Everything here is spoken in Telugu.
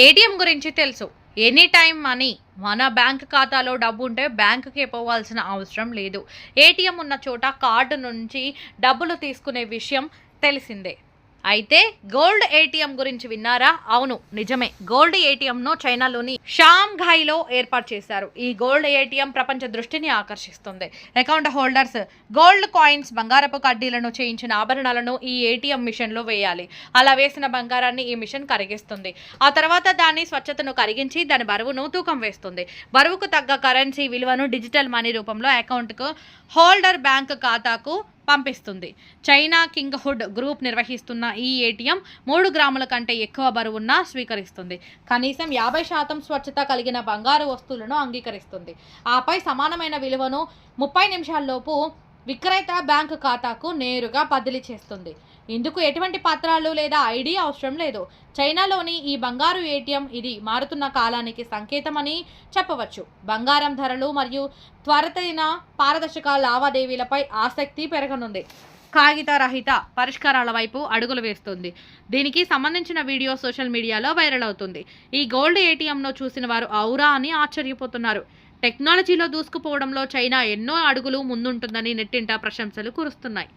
ఏటీఎం గురించి తెలుసు. ఎనీ టైం మనీ మన బ్యాంక్ ఖాతాలో డబ్బు ఉంటే బ్యాంకుకి పోవాల్సిన అవసరం లేదు. ఏటీఎం ఉన్న చోట కార్డు నుంచి డబ్బులు తీసుకునే విషయం తెలిసిందే. అయితే గోల్డ్ ఏటీఎం గురించి విన్నారా? అవును నిజమే. గోల్డ్ ఏటీఎంను చైనాలోని షాంఘాయ్లో ఏర్పాటు చేశారు. ఈ గోల్డ్ ఏటీఎం ప్రపంచ దృష్టిని ఆకర్షిస్తుంది. అకౌంట్ హోల్డర్స్ గోల్డ్ కాయిన్స్ బంగారపు కడ్డీలను చేయించిన ఆభరణాలను ఈ ఏటీఎం మిషన్లో వేయాలి. అలా వేసిన బంగారాన్ని ఈ మిషన్ కరిగిస్తుంది. ఆ తర్వాత దాని స్వచ్ఛతను కరిగించి దాని బరువును తూకం వేస్తుంది. బరువుకు తగ్గ కరెన్సీ విలువను డిజిటల్ మనీ రూపంలో అకౌంట్కు హోల్డర్ బ్యాంక్ ఖాతాకు పంపిస్తుంది. చైనా కింగ్హుడ్ గ్రూప్ నిర్వహిస్తున్న ఈ ఏటీఎం మూడు గ్రాముల కంటే ఎక్కువ బరువున్న స్వీకరిస్తుంది. కనీసం యాభై శాతం స్వచ్ఛత కలిగిన బంగారు వస్తువులను అంగీకరిస్తుంది. ఆపై సమానమైన విలువను ముప్పై నిమిషాల్లోపు విక్రేత బ్యాంకు ఖాతాకు నేరుగా బదిలీ చేస్తుంది. ఇందుకు ఎటువంటి పత్రాలు లేదా ఐడి అవసరం లేదు. చైనాలోని ఈ బంగారు ఏటీఎం ఇది మారుతున్న కాలానికి సంకేతమని చెప్పవచ్చు. బంగారం ధరలు మరియు త్వరితైన పారదర్శక లావాదేవీలపై ఆసక్తి పెరగనుంది. కాగిత రహిత పరిష్కారాల వైపు అడుగులు వేస్తుంది. దీనికి సంబంధించిన వీడియో సోషల్ మీడియాలో వైరల్ అవుతుంది. ఈ గోల్డ్ ఏటీఎంను చూసిన వారు ఔరా అని ఆశ్చర్యపోతున్నారు. టెక్నాలజీలో దూసుకుపోవడంలో చైనా ఎన్నో అడుగులు ముందుంటుందని నెట్టింట ప్రశంసలు కురుస్తున్నాయి.